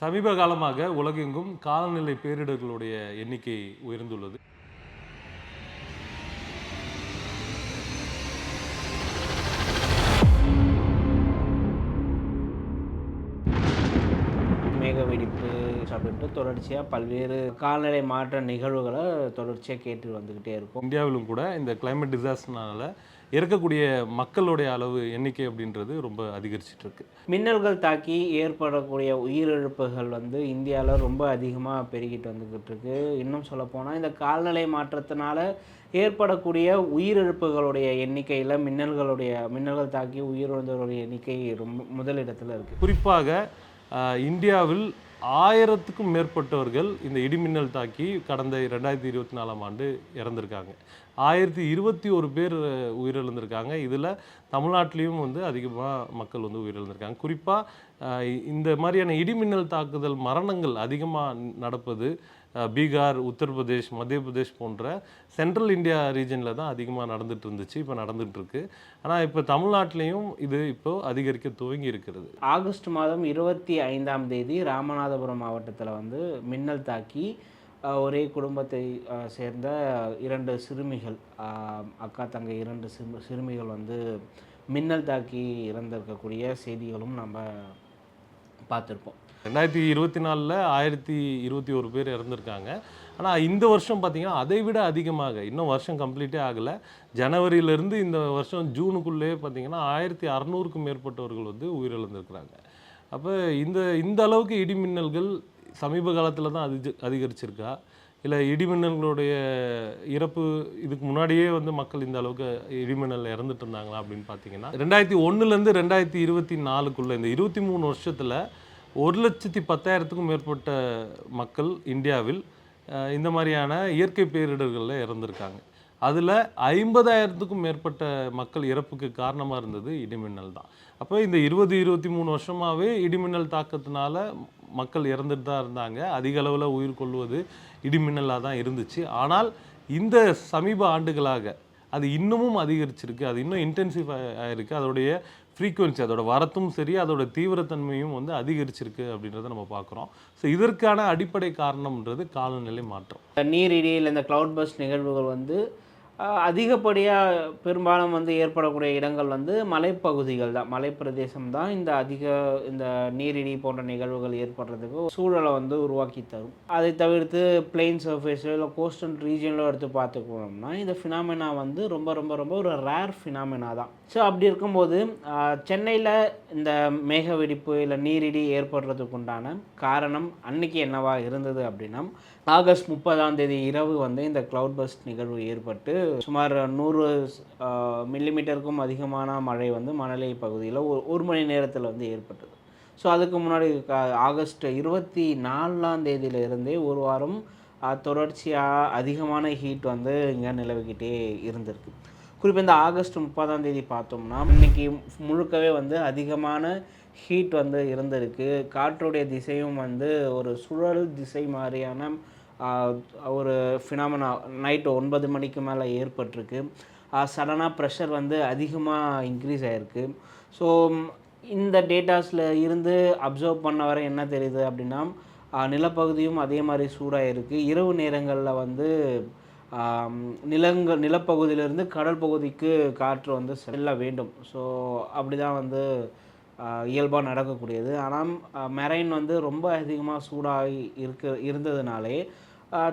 சமீப காலமாக உலகெங்கும் காலநிலை பேரிடர்களுடைய எண்ணிக்கை உயர்ந்துள்ளது. மேக வெடிப்பு அப்படின்ட்டு தொடர்ச்சியாக பல்வேறு காலநிலை மாற்ற நிகழ்வுகளை தொடர்ச்சியாக கேட்டு வந்துக்கிட்டே இருக்கும். இந்தியாவிலும் கூட இந்த climate டிசாஸ்டர்னால இறக்கக்கூடிய மக்களுடைய அளவு எண்ணிக்கை அப்படின்றது ரொம்ப அதிகரிச்சிட்டு இருக்கு மின்னல்கள் தாக்கி ஏற்படக்கூடிய உயிரிழப்புகள் வந்து இந்தியாவில் ரொம்ப அதிகமாக பெருகிட்டு வந்துக்கிட்டு இருக்கு இன்னும் சொல்லப்போனால் இந்த காலநிலை மாற்றத்தினால ஏற்படக்கூடிய உயிரிழப்புகளுடைய எண்ணிக்கையில் மின்னல்களுடைய மின்னல்கள் தாக்கி உயிரிழந்தவர்களுடைய எண்ணிக்கை ரொம்ப முதலிடத்தில் இருக்குது குறிப்பாக இந்தியாவில் ஆயிரத்துக்கும் மேற்பட்டவர்கள் இந்த இடிமின்னல் தாக்கி கடந்த ரெண்டாயிரத்தி இருபத்தி நாலாம் ஆண்டு இறந்திருக்காங்க. ஆயிரத்தி இருபத்தி ஒரு பேர் உயிரிழந்திருக்காங்க. இதில் தமிழ்நாட்டிலையும் வந்து அதிகமாக மக்கள் வந்து உயிரிழந்திருக்காங்க. குறிப்பாக இந்த மாதிரியான இடிமின்னல் தாக்குதல் மரணங்கள் அதிகமாக நடப்பது பீகார் உத்தரப்பிரதேஷ் மத்திய பிரதேஷ் போன்ற சென்ட்ரல் இந்தியா ரீஜனில் தான் அதிகமாக நடந்துட்டு இருந்துச்சு இப்போ நடந்துகிட்ருக்கு ஆனால் இப்போ தமிழ்நாட்டிலையும் இது இப்போ அதிகரிக்க துவங்கி இருக்கிறது. ஆகஸ்ட் மாதம் இருபத்தி ஐந்தாம் தேதி ராமநாதபுரம் மாவட்டத்தில் வந்து மின்னல் தாக்கி ஒரே குடும்பத்தை சேர்ந்த இரண்டு சிறுமிகள் அக்கா தங்கை இரண்டு சிறு சிறுமிகள் வந்து மின்னல் தாக்கி இறந்திருக்கக்கூடிய செய்திகளும் நம்ம பார்த்துருப்போம். ரெண்டாயிரத்தி இருபத்தி நாலில் ஆயிரத்தி இருபத்தி ஒரு பேர் இறந்துருக்காங்க. ஆனால் இந்த வருஷம் பார்த்தீங்கன்னா அதை விட அதிகமாக இன்னும் வருஷம் கம்ப்ளீட்டே ஆகலை. ஜனவரியிலேருந்து இந்த வருஷம் ஜூனுக்குள்ளேயே பார்த்தீங்கன்னா ஆயிரத்தி அறநூறுக்கும் மேற்பட்டவர்கள் வந்து உயிரிழந்திருக்கிறாங்க. அப்போ இந்த இந்த அளவுக்கு இடிமின்னல்கள் சமீப காலத்தில் தான் அதிக அதிகரிச்சிருக்கா? இல்லை இடிமின்னல்களுடைய இறப்பு இதுக்கு முன்னாடியே வந்து மக்கள் இந்த அளவுக்கு இடிமின்னல் இறந்துட்டு இருந்தாங்களா அப்படின்னு பார்த்தீங்கன்னா ரெண்டாயிரத்தி ஒன்றுலேருந்து ரெண்டாயிரத்தி இருபத்தி நாலுக்குள்ளே இந்த இருபத்தி மூணு வருஷத்தில் ஒரு லட்சத்தி பத்தாயிரத்துக்கும் மேற்பட்ட மக்கள் இந்தியாவில் இந்த மாதிரியான இயற்கை பேரிடர்களில் இறந்துருக்காங்க. அதில் ஐம்பதாயிரத்துக்கும் மேற்பட்ட மக்கள் இறப்புக்கு காரணமாக இருந்தது இடிமின்னல் தான். அப்போ இந்த இருபது இருபத்தி மூணு வருஷமாகவே இடிமின்னல் தாக்கத்தினால மக்கள் இறந்துட்டு தான் இருந்தாங்க. அதிக அளவில் உயிர் கொள்வது இடிமின்னலாக தான் இருந்துச்சு. ஆனால் இந்த சமீப ஆண்டுகளாக அது இன்னமும் அதிகரிச்சிருக்கு. அது இன்னும் இன்டென்சிஃபை ஆயிருக்கு அதோடைய ஃப்ரீக்குவென்சி அதோட வரத்தும் சரி அதோட தீவிரத்தன்மையும் வந்து அதிகரிச்சிருக்கு அப்படின்றத நம்ம பார்க்குறோம். ஸோ இதற்கான அடிப்படை காரணம்ன்றது காலநிலை மாற்றம். நீரிடி இந்த கிளவுட் பஸ் நிகழ்வுகள் வந்து அதிகப்படியாக பெரும்பாலும் வந்து ஏற்படக்கூடிய இடங்கள் வந்து மலைப்பகுதிகள் தான். மலைப்பிரதேசம் தான் இந்த அதிக இந்த நீரிடி போன்ற நிகழ்வுகள் ஏற்படுறதுக்கு சூழலை வந்து உருவாக்கி தரும். அதை தவிர்த்து பிளெயின் சர்ஃபேஸோ இல்லை கோஸ்டல் ரீஜனிலோ எடுத்து பார்த்துக்கணும்னா இந்த ஃபினாமினா வந்து ரொம்ப ரொம்ப ரொம்ப ஒரு ரேர் ஃபினாமினா தான். ஸோ அப்படி இருக்கும்போது சென்னையில் இந்த மேக வெடிப்பு இல்லை நீரிடி ஏற்படுறதுக்கு உண்டான காரணம் அன்னைக்கு என்னவா இருந்தது அப்படின்னா ஆகஸ்ட் முப்பதாம் தேதி இரவு வந்து இந்த கிளவுட் பஸ்ட் நிகழ்வு ஏற்பட்டு சுமார் நூறு மில்லிமீட்டருக்கும் அதிகமான மழை வந்து மணலை பகுதியில் ஒரு ஒரு மணி நேரத்தில் வந்து ஏற்பட்டது. ஸோ அதுக்கு முன்னாடி கா- ஆகஸ்ட் இருபத்தி நாலாம் தேதியிலிருந்தே ஒரு வாரம் தொடர்ச்சியாக அதிகமான ஹீட் வந்து இங்கே நிலவிக்கிட்டே இருந்திருக்கு. குறிப்பாக இந்த ஆகஸ்ட் முப்பதாம் தேதி பார்த்தோம்னா இன்னைக்கு முழுக்கவே வந்து அதிகமான ஹீட் வந்து இருந்திருக்கு. காற்றுடைய திசையும் வந்து ஒரு சுழல் திசை மாதிரியான ஒரு ஃபினாமினா நைட்டு ஒன்பது மணிக்கு மேலே ஏற்பட்டிருக்கு. சடனாக ப்ரெஷர் வந்து அதிகமாக இன்க்ரீஸ் ஆகிருக்கு ஸோ இந்த டேட்டாஸில் இருந்து அப்சர்வ் பண்ண வரை என்ன தெரியுது அப்படின்னா நிலப்பகுதியும் அதே மாதிரி சூடாக இருக்குது இரவு நேரங்களில் வந்து நிலங்கள் நிலப்பகுதியிலிருந்து கடல் பகுதிக்கு காற்று வந்து செல்ல வேண்டும். ஸோ அப்படி தான் வந்து இயல்பாக நடக்கக்கூடியது. ஆனால் மெரைன் வந்து ரொம்ப அதிகமாக சூடாகி இருக்க இருந்ததுனாலே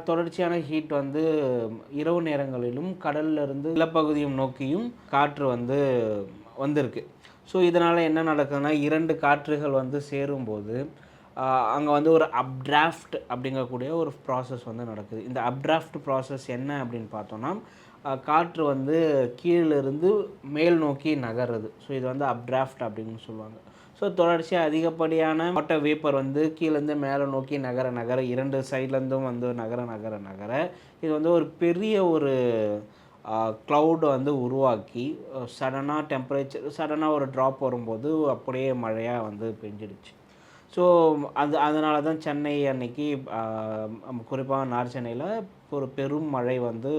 தொடர்ச்சியான ஹீட் வந்து இரவு நேரங்களிலும் கடல்லிருந்து நிலப்பகுதியும் நோக்கியும் காற்று வந்து வந்திருக்கு. ஸோ இதனால் என்ன நடக்குதுன்னா இரண்டு காற்றுகள் வந்து சேரும்போது அங்கே வந்து ஒரு அப்டிராஃப்ட் அப்படிங்கக்கூடிய ஒரு ப்ராசஸ் வந்து நடக்குது. இந்த அப்டிராஃப்ட் ப்ராசஸ் என்ன அப்படின்னு பார்த்தோன்னா காற்று வந்து கீழிருந்து மேல் நோக்கி நகருது. ஸோ இது வந்து அப்டிராஃப்ட் அப்படின்னு சொல்லுவாங்க. ஸோ தொடர்ச்சியாக அதிகப்படியான வாட்டர் வேப்பர் வந்து கீழேருந்து மேலே நோக்கி நகர நகர இரண்டு சைட்லேருந்தும் வந்து நகர நகர நகர இது வந்து ஒரு பெரிய ஒரு க்ளவுட் வந்து உருவாக்கி சடனாக டெம்பரேச்சர் சடனாக ஒரு ட்ராப் வரும்போது அப்படியே மழையாக வந்து பெஞ்சிடுச்சு. ஸோ அது அதனால தான் சென்னை அன்னைக்கு குறிப்பாக நார் சென்னையில் ஒரு பெரும் மழை வந்து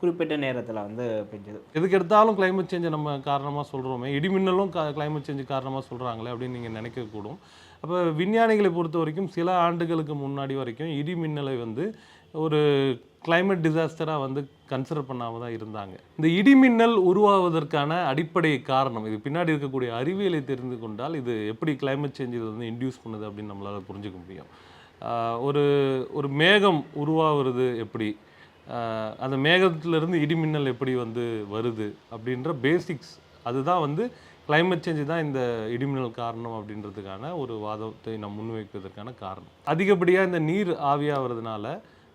குறிப்பிட்ட நேரத்தில் வந்து பெஞ்சது. எதுக்கு எடுத்தாலும் கிளைமேட் சேஞ்சை நம்ம காரணமாக சொல்கிறோமே இடிமின்னலும் கிளைமேட் சேஞ்ச் காரணமாக சொல்கிறாங்களே அப்படின்னு நீங்கள் நினைக்கக்கூடும். அப்போ விஞ்ஞானிகளை பொறுத்த வரைக்கும் சில ஆண்டுகளுக்கு முன்னாடி வரைக்கும் இடிமின்னலை வந்து ஒரு கிளைமேட் டிசாஸ்டராக வந்து கன்சிடர் பண்ணாமல் தான் இருந்தாங்க. இந்த இடிமின்னல் உருவாவதற்கான அடிப்படை காரணம் இது பின்னாடி இருக்கக்கூடிய அறிவியலை தெரிந்து கொண்டால் இது எப்படி கிளைமேட் சேஞ்ச் இது வந்து இன்டியூஸ் பண்ணுது அப்படின்னு நம்மளால் புரிஞ்சுக்க முடியும். ஒரு ஒரு மேகம் உருவாகிறது எப்படி? அந்த மேகத்திலிருந்து இடிமின்னல் எப்படி வந்து வருது அப்படின்ற பேசிக்ஸ் அதுதான் வந்து கிளைமேட் சேஞ்சு தான் இந்த இடிமின்னல் காரணம் அப்படின்றதுக்கான ஒரு வாதத்தை நாம் முன்வைப்பதற்கான காரணம். அதிகப்படியாக இந்த நீர் ஆவியாகிறதுனால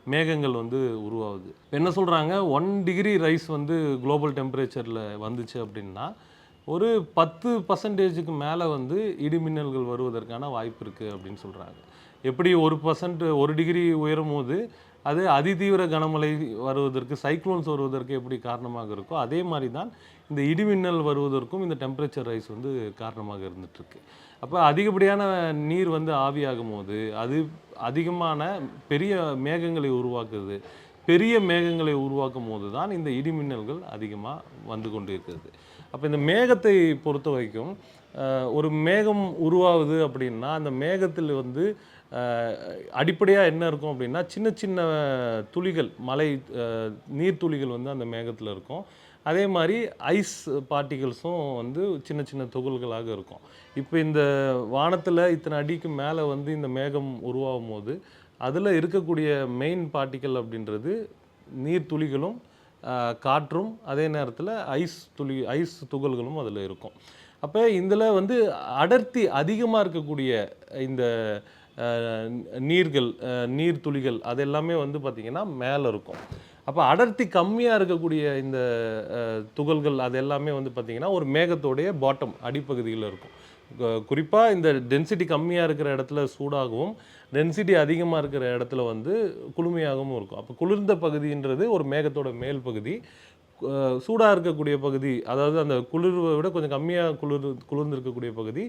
மேகங்கள் வந்து உருவாகுது. என்ன சொல்கிறாங்க ஒன் டிகிரி ரைஸ் வந்து குளோபல் டெம்பரேச்சரில் வந்துச்சு அப்படின்னா ஒரு பத்து பர்சன்டேஜுக்கு மேலே வந்து இடிமின்னல்கள் வருவதற்கான வாய்ப்பு இருக்குது அப்படின்னு சொல்கிறாங்க எப்படி ஒரு பர்சன்ட் ஒரு டிகிரி உயரும் போது அது அதிதீவிர கனமழை வருவதற்கு சைக்ளோன்ஸ் வருவதற்கு எப்படி காரணமாக இருக்கோ அதே மாதிரி தான் இந்த இடிமின்னல் வருவதற்கும் இந்த டெம்பரேச்சர் ரைஸ் வந்து காரணமாக இருந்துகிட்ருக்கு அப்போ அதிகப்படியான நீர் வந்து ஆவியாகும் போது அது அதிகமான பெரிய மேகங்களை உருவாக்குது. பெரிய மேகங்களை உருவாக்கும் போது தான் இந்த இடிமின்னல்கள் அதிகமாக வந்து கொண்டு இருக்கிறது அப்போ இந்த மேகத்தை பொறுத்த வரைக்கும் ஒரு மேகம் உருவாகுது அப்படின்னா அந்த மேகத்தில் வந்து அடிப்படையாக என்ன இருக்கும் அப்படின்னா சின்ன சின்ன துளிகள் மலை நீர்த்துளிகள் வந்து அந்த மேகத்தில் இருக்கும். அதே மாதிரி ஐஸ் பார்ட்டிகல்ஸும் வந்து சின்ன சின்ன துகள்களாக இருக்கும். இப்போ இந்த வானத்தில் இத்தனை அடிக்கு மேலே வந்து இந்த மேகம் உருவாகும் போது அதில் இருக்கக்கூடிய மெயின் பார்ட்டிக்கல் அப்படின்றது நீர் துளிகளும் காற்றும் அதே நேரத்தில் ஐஸ் துளி ஐஸ் துகள்களும் அதில் இருக்கும். அப்போ இதில் வந்து அடர்த்தி அதிகமாக இருக்கக்கூடிய இந்த நீர்கள் நீர்த்துளிகள் அது எல்லாமே வந்து பார்த்திங்கன்னா மேலே இருக்கும். அப்போ அடர்த்தி கம்மியாக இருக்கக்கூடிய இந்த துகள்கள் அது எல்லாமே வந்து பார்த்திங்கன்னா ஒரு மேகத்தோடைய பாட்டம் அடிப்பகுதியில் இருக்கும். குறிப்பாக இந்த டென்சிட்டி கம்மியாக இருக்கிற இடத்துல சூடாகவும் டென்சிட்டி அதிகமாக இருக்கிற இடத்துல வந்து குளுமையாகவும் இருக்கும். அப்போ குளிர்ந்த பகுதின்றது ஒரு மேகத்தோட மேல் பகுதி. சூடாக இருக்கக்கூடிய பகுதி அதாவது அந்த குளிர்வை விட கொஞ்சம் கம்மியாக குளிர் குளிர்ந்துருக்கக்கூடிய பகுதி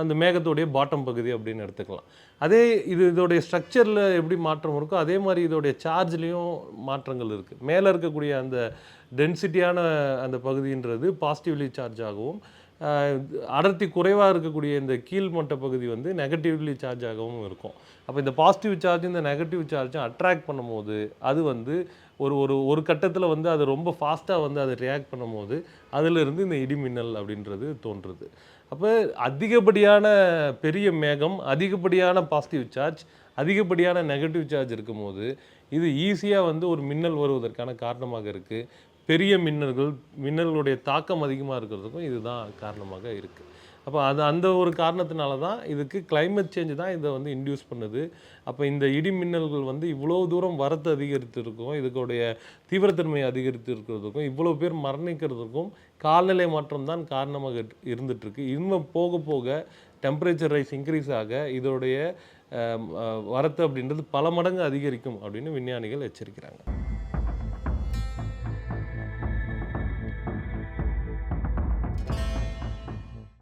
அந்த மேகத்தோடைய பாட்டம் பகுதி அப்படின்னு எடுத்துக்கலாம். அதே இது இதோடைய ஸ்ட்ரக்சரில் எப்படி மாற்றம் இருக்கோ அதே மாதிரி இதோடைய சார்ஜ்லேயும் மாற்றங்கள் இருக்குது மேலே இருக்கக்கூடிய அந்த டென்சிட்டியான அந்த பகுதின்றது பாசிட்டிவ்லி சார்ஜ் ஆகவும் அடர்த்தி குறைவாக இருக்கக்கூடிய இந்த கீழ்மட்ட பகுதி வந்து நெகட்டிவ்லி சார்ஜ் ஆகவும் இருக்கும். அப்போ இந்த பாசிட்டிவ் சார்ஜ் இந்த நெகட்டிவ் சார்ஜும் அட்ராக்ட் பண்ணும்போது அது வந்து ஒரு ஒரு ஒரு கட்டத்தில் வந்து அது ரொம்ப ஃபாஸ்ட்டாக வந்து அதை ரியாக்ட் பண்ணும்போது அதிலிருந்து இந்த இடிமின்னல் அப்படின்றது தோன்றுது. அப்போ அதிகப்படியான பெரிய மேகம் அதிகப்படியான பாசிட்டிவ் சார்ஜ் அதிகப்படியான நெகட்டிவ் சார்ஜ் இருக்கும்போது இது ஈஸியாக வந்து ஒரு மின்னல் வருவதற்கான காரணமாக இருக்குது பெரிய மின்னல்கள் மின்னல்களுடைய தாக்கம் அதிகமாக இருக்கிறதுக்கும் இதுதான் காரணமாக இருக்குது அப்போ அது அந்த ஒரு காரணத்தினால தான் இதுக்கு கிளைமேட் சேஞ்ச் தான் இதை வந்து இன்டியூஸ் பண்ணுது. அப்போ இந்த இடி மின்னல்கள் வந்து இவ்வளோ தூரம் வரத்து அதிகரித்து இருக்கும் இதுக்குடைய தீவிரத்தன்மை அதிகரித்து இருக்கிறதுக்கும் இவ்வளோ பேர் மரணிக்கிறதுக்கும் காலநிலை மாற்றம் தான் காரணமாக இரு- இன்னும் போக போக டெம்பரேச்சர் ரைஸ் இன்க்ரீஸ் ஆக இதோடைய வரத்து அப்படின்றது பல மடங்கு அதிகரிக்கும் அப்படின்னு விஞ்ஞானிகள் எச்சரிக்கிறாங்க.